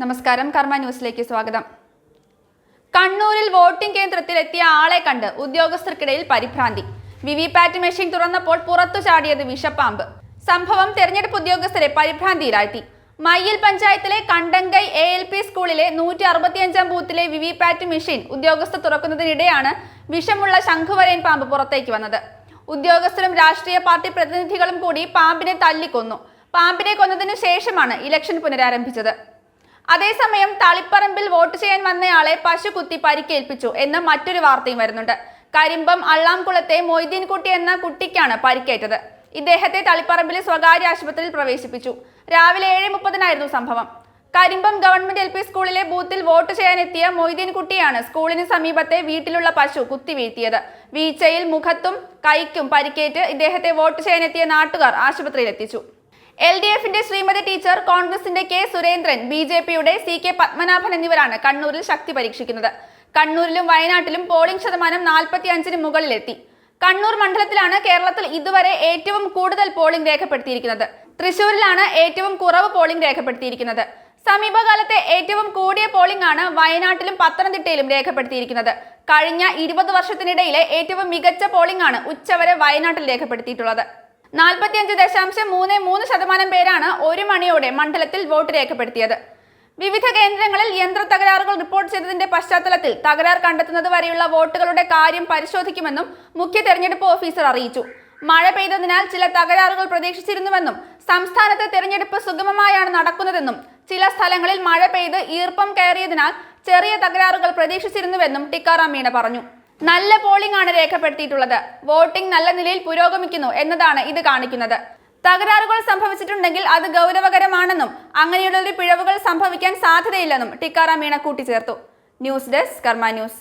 നമസ്കാരം കർമ്മ ന്യൂസിലേക്ക് സ്വാഗതം. കണ്ണൂരിൽ വോട്ടിംഗ് കേന്ദ്രത്തിൽ എത്തിയ ആളെ കണ്ട് ഉദ്യോഗസ്ഥർക്കിടയിൽ പരിഭ്രാന്തി. വിവിപാറ്റ് മെഷീൻ തുറന്നപ്പോൾ പുറത്തു ചാടിയത് വിഷപ്പാമ്പ്. സംഭവം തെരഞ്ഞെടുപ്പ് ഉദ്യോഗസ്ഥരെ പരിഭ്രാന്തിയിലാഴ്ത്തി. മയ്യിൽ പഞ്ചായത്തിലെ കണ്ടങ്കൈ എ എൽ പി സ്കൂളിലെ നൂറ്റി അറുപത്തിയഞ്ചാം ബൂത്തിലെ വിവിപാറ്റ് മെഷീൻ ഉദ്യോഗസ്ഥർ തുറക്കുന്നതിനിടെയാണ് വിഷമുള്ള ശംഖുവരയൻ പാമ്പ് പുറത്തേക്ക് വന്നത്. ഉദ്യോഗസ്ഥരും രാഷ്ട്രീയ പാർട്ടി പ്രതിനിധികളും കൂടി പാമ്പിനെ തല്ലിക്കൊന്നു. പാമ്പിനെ കൊന്നതിനു ശേഷമാണ് ഇലക്ഷൻ പുനരാരംഭിച്ചത്. അതേസമയം തളിപ്പറമ്പിൽ വോട്ട് ചെയ്യാൻ വന്നയാളെ പശു കുത്തി പരിക്കേൽപ്പിച്ചു എന്ന മറ്റൊരു വാർത്തയും വരുന്നുണ്ട്. കരിമ്പം അള്ളാംകുളത്തെ മൊയ്തീൻകുട്ടി എന്ന കുട്ടിക്കാണ് പരിക്കേറ്റത്. ഇദ്ദേഹത്തെ തളിപ്പറമ്പിലെ സ്വകാര്യ ആശുപത്രിയിൽ പ്രവേശിപ്പിച്ചു. രാവിലെ ഏഴ് മുപ്പതിനായിരുന്നു സംഭവം. കരിമ്പം ഗവൺമെന്റ് എൽ പി സ്കൂളിലെ ബൂത്തിൽ വോട്ട് ചെയ്യാനെത്തിയ മൊയ്തീൻകുട്ടിയാണ് സ്കൂളിന് സമീപത്തെ വീട്ടിലുള്ള പശു കുത്തിവീഴ്ത്തിയത് വീഴ്ചയിൽ മുഖത്തും കൈക്കും പരിക്കേറ്റ് ഇദ്ദേഹത്തെ വോട്ട് ചെയ്യാനെത്തിയ നാട്ടുകാർ ആശുപത്രിയിൽ എത്തിച്ചു എൽ ഡി എഫിന്റെ ശ്രീമതി ടീച്ചർ കോൺഗ്രസിന്റെ കെ സുരേന്ദ്രൻ ബി ജെ പിയുടെ സി കെ പത്മനാഭൻ എന്നിവരാണ് കണ്ണൂരിൽ ശക്തി പരീക്ഷിക്കുന്നത്. കണ്ണൂരിലും വയനാട്ടിലും പോളിംഗ് ശതമാനം നാൽപ്പത്തി അഞ്ചിന് മുകളിലെത്തി. കണ്ണൂർ മണ്ഡലത്തിലാണ് കേരളത്തിൽ ഇതുവരെ ഏറ്റവും കൂടുതൽ പോളിംഗ് രേഖപ്പെടുത്തിയിരിക്കുന്നത്. തൃശൂരിലാണ് ഏറ്റവും കുറവ് പോളിംഗ് രേഖപ്പെടുത്തിയിരിക്കുന്നത്. സമീപകാലത്തെ ഏറ്റവും കൂടിയ പോളിംഗ് ആണ് വയനാട്ടിലും പത്തനംതിട്ടയിലും രേഖപ്പെടുത്തിയിരിക്കുന്നത്. കഴിഞ്ഞ ഇരുപത് വർഷത്തിനിടയിലെ ഏറ്റവും മികച്ച പോളിംഗ് ആണ് ഉച്ചവരെ വയനാട്ടിൽ രേഖപ്പെടുത്തിയിട്ടുള്ളത്. നാൽപ്പത്തിയഞ്ച് ദശാംശം മൂന്ന് മൂന്ന് ശതമാനം പേരാണ് ഒരു മണിയോടെ മണ്ഡലത്തിൽ വോട്ട് രേഖപ്പെടുത്തിയത്. വിവിധ കേന്ദ്രങ്ങളിൽ യന്ത്ര തകരാറുകൾ റിപ്പോർട്ട് ചെയ്തതിന്റെ പശ്ചാത്തലത്തിൽ തകരാർ കണ്ടെത്തുന്നത് വരെയുള്ള വോട്ടുകളുടെ കാര്യം പരിശോധിക്കുമെന്നും മുഖ്യ തെരഞ്ഞെടുപ്പ് ഓഫീസർ അറിയിച്ചു. മഴ പെയ്തതിനാൽ ചില തകരാറുകൾ പ്രതീക്ഷിച്ചിരുന്നുവെന്നും സംസ്ഥാനത്തെ തെരഞ്ഞെടുപ്പ് സുഗമമായാണ് നടക്കുന്നതെന്നും ചില സ്ഥലങ്ങളിൽ മഴ പെയ്ത് ഈർപ്പം കയറിയതിനാൽ ചെറിയ തകരാറുകൾ പ്രതീക്ഷിച്ചിരുന്നുവെന്നും ടിക്കാറാം മീണ പറഞ്ഞു. നല്ല പോളിംഗ് ആണ് രേഖപ്പെടുത്തിയിട്ടുള്ളത്. വോട്ടിംഗ് നല്ല നിലയിൽ പുരോഗമിക്കുന്നു എന്നതാണ് ഇത് കാണിക്കുന്നത്. തകരാറുകൾ സംഭവിച്ചിട്ടുണ്ടെങ്കിൽ അത് ഗൗരവകരമാണെന്നും അങ്ങനെയുള്ള പിഴവുകൾ സംഭവിക്കാൻ സാധ്യതയില്ലെന്നും ടിക്കാറാം മീണ കൂട്ടിച്ചേർത്തു. News desk Karma news.